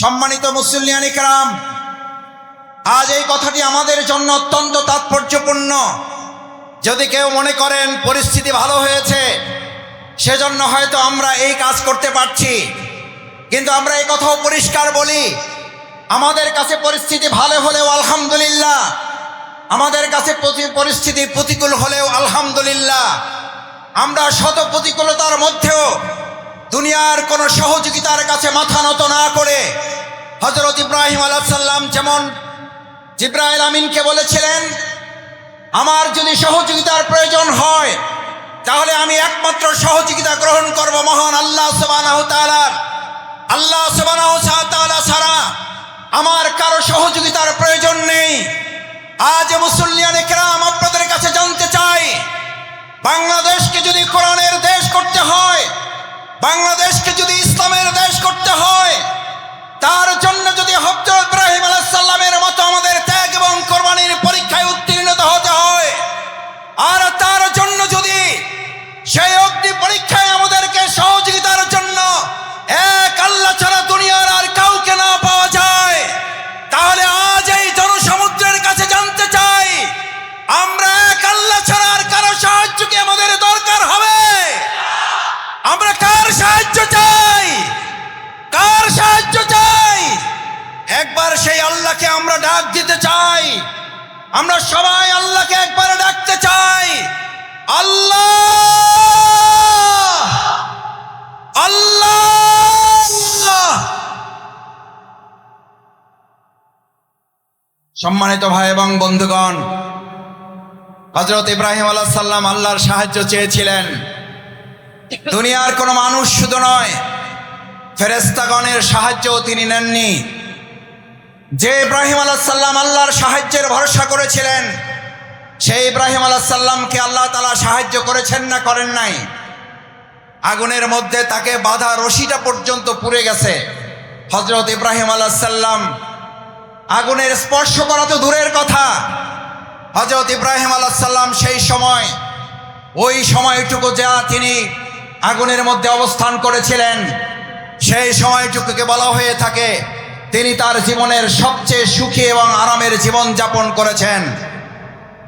সম্মানিত মুসলিয়ানিকরাম আজ এই কথাটি আমাদের জন্য অত্যন্ত তাৎপর্যপূর্ণ। যদি কেউ মনে করেন পরিস্থিতি ভালো হয়েছে, সেজন্য হয়তো আমরা এই কাজ করতে পারছি। কিন্তু আমরা এই কথাও পরিষ্কার বলি, আমাদের কাছে পরিস্থিতি ভালো হলেও আলহামদুলিল্লাহ, আমাদের কাছে পরিস্থিতি প্রতিকূল হলেও আলহামদুলিল্লাহ। আমরা শত প্রতিকূলতার মধ্যেও দুনিয়ার কোনো সহযোগিতার কাছে মাথা নত না করে হজরত ইব্রাহিম আলাহাল্লাম যেমন জিব্রাইল আমিনকে বলেছিলেন, আমার যদি সহযোগিতার প্রয়োজন হয়, তাহলে আমি একমাত্র সহযোগিতা গ্রহণ করব মহান আল্লাহ সুবাহ আল্লাহ সুবাহ ছাড়া আমার কারও সহযোগিতার প্রয়োজন নেই। আজ মুসল্লিয়ান আপনাদের কাছে জানতে চাই, বাংলাদেশকে যদি কোরআনের দেশ করতে হয় বাংলাদেশকে যদি ইসলামের দেশ করতে হয়, তার জন্য যদি হজরত ইব্রাহিম আলাইসাল্লামের মতো আমাদের ত্যাগ এবং আল্লাহ! আল্লাহ! সম্মানিত ভাই এবং বন্ধুগণ হজরত ইব্রাহিম আলাহ সাল্লাম আল্লাহর সাহায্য চেয়েছিলেন। দুনিয়ার কোনো মানুষ শুধু নয় ফেরেস্তাগণের সাহায্যও তিনি নেননি। যে ইব্রাহিম আলাহ সাল্লাম আল্লাহর সাহায্যের ভরসা করেছিলেন সেই ইব্রাহিম আলাহ সাল্লামকে আল্লাহ তালা সাহায্য করেছেন না করেন নাই? আগুনের মধ্যে তাকে বাধা রশিটা পর্যন্ত পুড়ে গেছে। হজরত ইব্রাহিম আলাহ সাল্লাম আগুনের স্পর্শ করা তো দূরের কথা। হজরত ইব্রাহিম আলাহ সাল্লাম সেই সময়, ওই সময়টুকু যা তিনি আগুনের মধ্যে অবস্থান করেছিলেন, সেই সময়টুকুকে বলা হয়ে থাকে, তিনি তার জীবনের সবচেয়ে সুখী এবং আরামের জীবন যাপন করেছেন।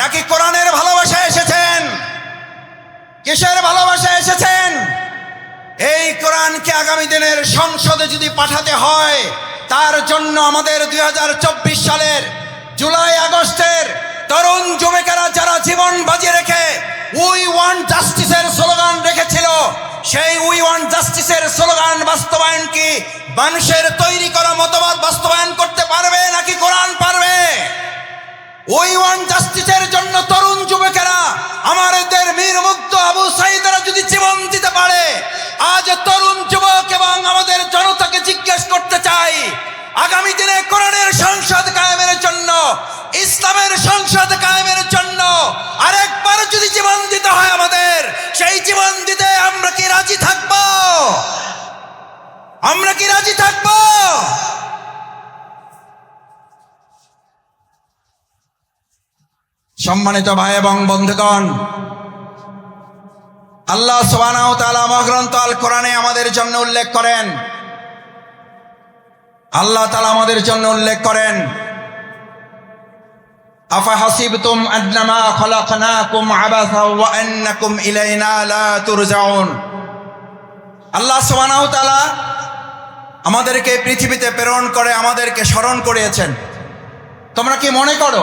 নাকি কোরআনের ভালোবাসা এসেছেন? কিসের ভালোবাসা এসেছেন? এই কোরআনকে আগামী দিনের সংসদে যদি পাঠাতে হয়, তার জন্য আমাদের দু হাজার চব্বিশ সালের জুলাই আগস্টের তরুণ যুবকেরা যারা জীবন বাজি রেখে উই ওয়ান জাস্টিসের স্লোগান রেখেছিল, সেই উই ওয়ান জাস্টিসের স্লোগান বাস্তবায়ন কি? মানুষের তৈরি করা মতবাদ বাস্তবায়ন করতে পারবে নাকি কোরআন পারবে? ওই ওয়ান জাস্টিসের জন্য তরুণ যুবকেরা, আমাদের মীর মুক্ত আবু সাইদারা যদি জীবন দিতে পারে, আজ তরুণ যুবক এবং আমাদের জনতাকে জিজ্ঞেস করতে চাই, আগামী দিনে কোরআনের সংসদ কায়েমের জন্য, ইসলামের সংসদ কায়েমের জন্য আরেকবার যদি জীবন দিতে হয় আমাদের, সেই জীবন দিতে আমরা কি রাজি থাকব? আমরা কি রাজি থাকব? সম্মানিত ভাই এবং বন্ধুগণ, আল্লাহ সোবানাও তালা মগ্রন্থ আল কোরআনে আমাদের জন্য উল্লেখ করেন। আল্লাহ তালা আমাদের জন্য উল্লেখ করেন, আফা আন্নাকুম ইলাইনা আল্লাহ আমাদেরকে পৃথিবীতে প্রেরণ করে, আমাদেরকে স্মরণ করিয়েছেন। তোমরা কি মনে করো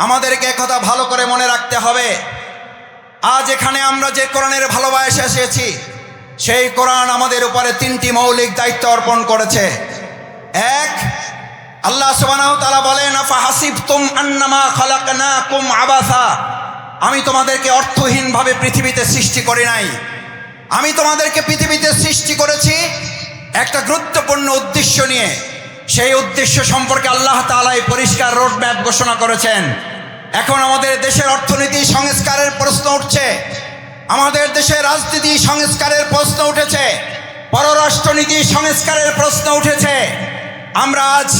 আমাদেরকে একথা ভালো করে মনে রাখতে হবে। আজ এখানে আমরা যে কোরআনের ভালোবাসা এসেছি, সেই কোরআন আমাদের উপরে তিনটি মৌলিক দায়িত্ব অর্পণ করেছে। এক, আল্লাহ তাআলা বলেন হাসিবতুম আন্নামা খালাকনাকুম আবাসা। আমি তোমাদেরকে অর্থহীনভাবে পৃথিবীতে সৃষ্টি করি নাই। আমি তোমাদেরকে পৃথিবীতে সৃষ্টি করেছি একটা গুরুত্বপূর্ণ উদ্দেশ্য নিয়ে। সেই উদ্দেশ্য সম্পর্কে আল্লাহ তালাই পরিষ্কার রোড ম্যাপ ঘোষণা করেছেন। এখন আমাদের দেশের অর্থনীতি সংস্কারের প্রশ্ন উঠছে। আমাদের দেশে রাজনীতি সংস্কারের প্রশ্ন উঠেছে। পররাষ্ট্রনীতি সংস্কারের প্রশ্ন উঠেছে। আমরা আজ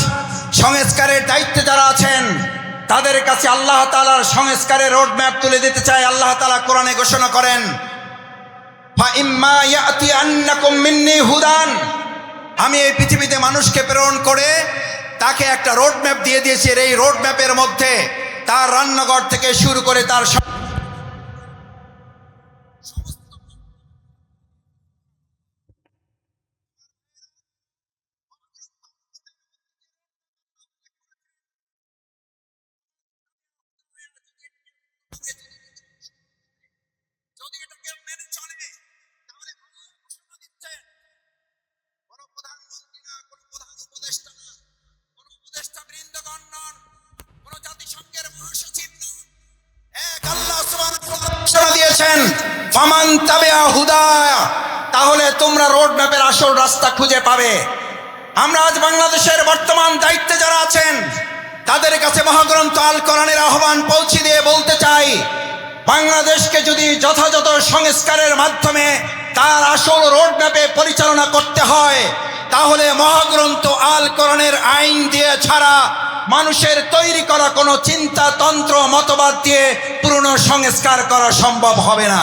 সংস্কারের দায়িত্বে যারা আছেন, তাদের কাছে আল্লাহ তালার সংস্কারের রোড ম্যাপ তুলে দিতে চাই। আল্লাহ তালা কোরআনে ঘোষণা করেন হুদান। আমি এই পৃথিবীতে মানুষকে প্রেরণ করে তাকে একটা রোড ম্যাপ দিয়ে দিয়েছি এই রোড ম্যাপের মধ্যে তার রান্নাঘর থেকে শুরু করে তার ফামান তাবিআ হুদায়া, তাহলে তোমরা রোড ম্যাপের আসল রাস্তা খুঁজে পাবে। আমরা আজ বাংলাদেশের বর্তমান দায়িত্বে যারা আছেন, তাদের কাছে মহাগ্রন্থ আল কোরআনের আহ্বান পৌঁছে দিয়ে বলতে চাই, বাংলাদেশকে যদি যথাযথ সংস্কারের মাধ্যমে তার আসল রোড ম্যাপে পরিচালনা করতে হয়, তাহলে মহাগ্রন্থ আল কোরআনের আইন দিয়ে ছাড়া মানুষের তৈরি করা কোনো চিন্তা, তন্ত্র, মতবাদ দিয়ে পুরনো সংস্কার করা সম্ভব হবে না।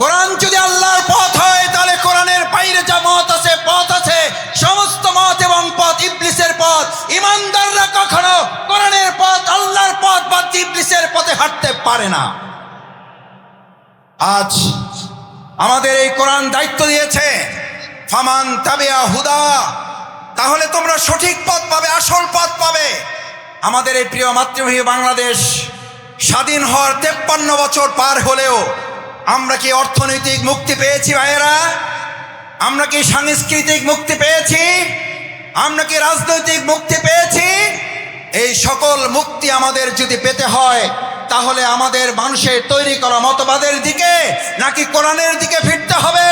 কোরআন যদি আল্লাহর পথ হয়, তাহলে কোরআনের বাইরে যা মত আছে, পথ আছে। সমস্ত মত এবং পথ ইবলিসের পথ। ইমানদাররা কখনো কোরআনের পথ, আল্লাহর পথ বা ইবলিসের পথে হাঁটতে পারে না। আজ আমাদের এই কোরআন দায়িত্ব দিয়েছে, ফামান তাবিয়া হুদা। তাহলে তোমরা সঠিক পথ পাবে, আসল পথ পাবে। আমাদের এই প্রিয় মাতৃভূমি বাংলাদেশ স্বাধীন হওয়ার তেপ্পান্ন বছর পার হলেও আমরা কি অর্থনৈতিক মুক্তি পেয়েছি ভাইয়েরা? আমরা কি সাংস্কৃতিক মুক্তি পেয়েছি? আমরা কি রাজনৈতিক মুক্তি পেয়েছি? এই সকল মুক্তি আমাদের যদি পেতে হয়, তাহলে আমাদের মানুষের তৈরি করা মতবাদের দিকে নাকি কোরআনের দিকে ফিরতে হবে?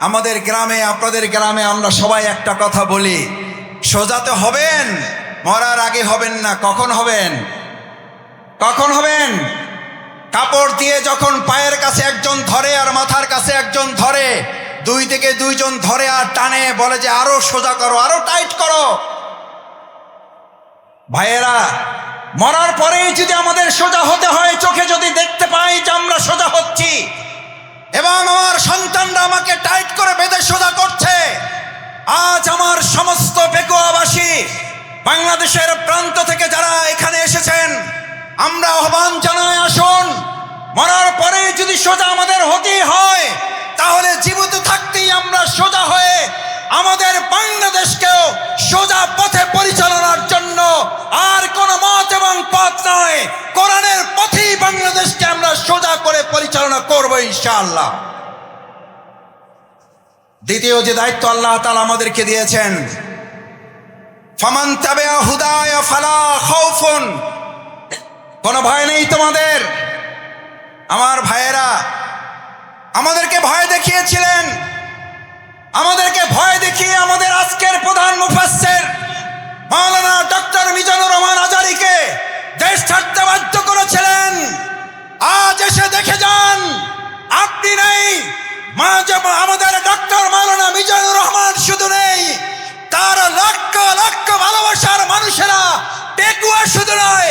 আমাদের গ্রামে, আপনাদের গ্রামে আমরা সবাই একটা কথা বলি সোজাতে হবেন, মরার আগে হবেন না, কখন হবেন? কখন হবেন? কাপড় দিয়ে যখন পায়ের কাছে একজন ধরে আর মাথার কাছে একজন ধরে, দুই থেকে দুইজন ধরে আর টানে, বলে যে আরও সোজা করো, আরও টাইট করো। ভাইয়েরা, মরার পরেই যদি আমাদের সোজা হতে হয়, চোখে যদি দেখতে পাই যে আমরা সোজা হচ্ছি, এবং আমার সন্তানরা আমাকে টাইট করে বেঁধে সোজা করছে, আজ আমার সমস্ত বেকুয়াবাসী বাংলাদেশের প্রান্ত থেকে যারা এখানে এসেছেন আমরা আহ্বান জানাই, আসুন। মরার পরে যদি সোজা আমাদের হতেই হয়, তাহলে জীবিত থাকতেই আমরা সোজা হয়ে আমাদের বাংলাদেশকেও সোজা পথে পরিচালনার জন্য আর কোন মত এবং পথ নয় কোরআনের পথেই বাংলাদেশকে আমরা সোজা করে পরিচালনা করব, ইনশাআল্লাহ। দ্বিতীয় যে দায়িত্ব আল্লাহ তালা আমাদেরকে দিয়েছেন, ফামান তাবিআ হুদায়া ফালা খাউফুন কোনো ভয় নেই তোমাদের। আমার ভাইয়েরা, আমাদেরকে ভয় দেখিয়েছিলেন। আমাদেরকে ভয় দেখিয়ে আমাদের আজকের প্রধান মুফাসসির মাওলানা ডক্টর মিজানুর রহমান আজারিকে দেশ ছাড়তে বাধ্য করেছিলেন। আজ এসে দেখে যান, আপনি নেই আমাদের ডক্টর মাওলানা মিজানুর রহমান শুধু নেই, তার লক্ষ লক্ষ ভালোবাসার মানুষেরা টেকুয়া শুধু নয়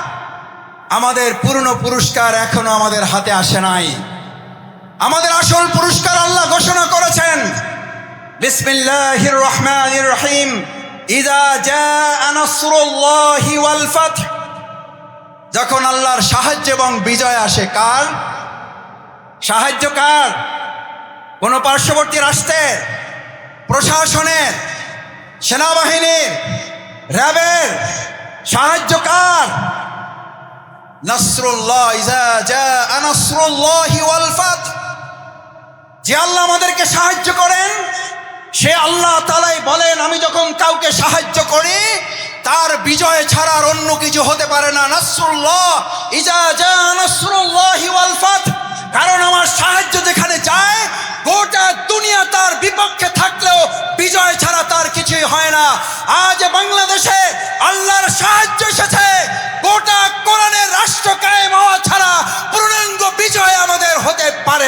আমাদের পূর্ণ পুরস্কার এখনও আমাদের হাতে আসে নাই। আমাদের আসল পুরস্কার আল্লাহ ঘোষণা করেছেন। রহিম। যখন আল্লাহর সাহায্য এবং বিজয় আসে কার? সাহায্য কার? কোন পার্শ্ববর্তী রাষ্ট্রের? প্রশাসনের? সেনাবাহিনীর? র্যাবের? সাহায্য কার? নাসরুল্লাহ, ইজা জাআ নাসরুল্লাহি ওয়াল ফাত। যে আল্লাহ আমাদেরকে সাহায্য করেন, সে আল্লাহ তালাই বলেন, আমি যখন কাউকে সাহায্য করি, তার বিজয় ছাড়া আর অন্য কিছু হতে পারে না। নাসরুল্লাহ, ইজা জাআ নাসরুল্লাহি ওয়াল ফাত। কারণ আমার সাহায্য যেখানে যায়, গোটা দুনিয়া তার বিপক্ষে থাকলেও বিজয় ছাড়া তার কিছুই হয় না। আজ বাংলাদেশে আল্লাহর সাহায্য এসেছে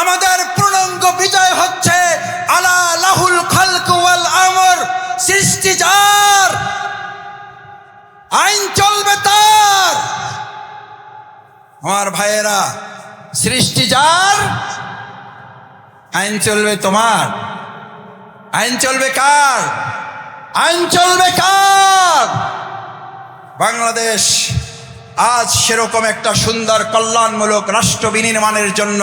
আমাদের পূর্ণাঙ্গ বিজয় হচ্ছে আলা লাহুল খালক ওয়াল আমর, সৃষ্টি যার, আইন চলবে তার। আমার ভাইয়েরা, সৃষ্টি যার, আইন চলবে তোমার। আইন চলবে কার? আইন চলবে কার? বাংলাদেশ আজ সেরকম একটা সুন্দর কল্যাণমূলক রাষ্ট্র বিনির্মাণের জন্য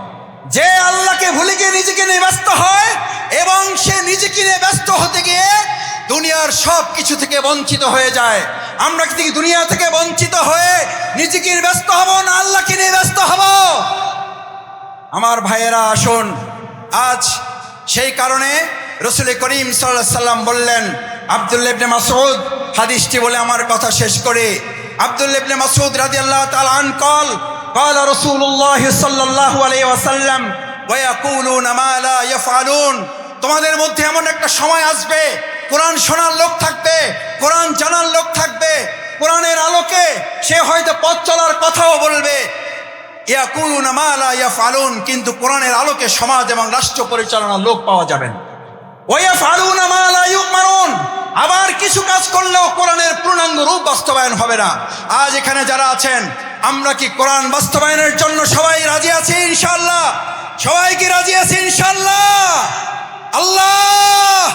যে আল্লাহকে ভুলে গিয়ে নিজেকে নিয়ে ব্যস্ত হয় এবং সে নিজেকে নিয়ে ব্যস্ত হতে গিয়ে দুনিয়ার সব কিছু থেকে বঞ্চিত হয়ে যায়। আমরা কি দুনিয়া থেকে বঞ্চিত হয়ে নিজেকে ব্যস্ত হব না আল্লাহকে নিয়ে ব্যস্ত হব? আমার ভাইয়েরা, আসুন। আজ সেই কারণে রসুল করিম সাল্লাহ সাল্লাম বললেন আবদুল্লেবনে মাসুদ হাদিসটি বলে আমার কথা শেষ করে। আবদুল্লেবনে মাসুদ রাজি আল্লাহ তালান কল قال رسول الله صلى الله عليه وسلم ويقولون ما لا يفعلون তোমাদের মধ্যে এমন একটা সময় আসবে কোরআন শোনার লোক থাকবে কোরআন জানার লোক থাকবে কোরআনের আলোকে সে হয়তো পথ চলার কথাও বলবে ইয়াকুলুন মা লা ইয়াফআলুন কিন্তু কোরআনের আলোকে সমাজ এবং রাষ্ট্র পরিচালনার লোক পাওয়া যাবে না ওয়াফআলুন মা লা ইউমারুন আবার কিছু কাজ করলেও কোরআনের পূর্ণাঙ্গ রূপ বাস্তবায়ন হবে না আজ এখানে যারা আছেন আমরা কি কোরআন বাস্তবায়নের জন্য সবাই রাজি আছি ইনশাল্লাহ সবাই কি রাজি আছি ইনশাল্লাহ আল্লাহ!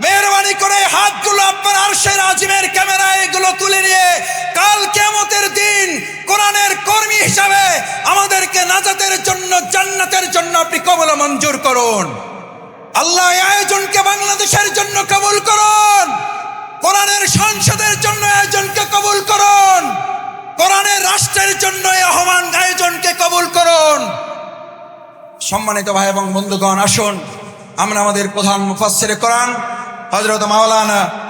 মেহরবানি করে হাতগুলো আপনার আরশের আজিমের ক্যামেরায় এগুলো তুলে নিয়ে কাল কেমতের দিন কোরআনের কর্মী হিসাবে আমাদেরকে নাজাতের জন্য, জান্নাতের জন্য আপনি কবল মঞ্জুর করুন। আল্লাহ আয়োজনকে বাংলাদেশের জন্য কবুল করুন। কোরআনের সংসদের জন্য আয়োজনকে কবুল করুন। কোরআনের রাষ্ট্রের জন্য এই আহ্বান আয়োজনকে কবুল করুন। সম্মানিত ভাই এবং বন্ধুগণ, আসুন। আমরা আমাদের প্রধান মুফাসসিরে কোরআন, হযরত মাওলানা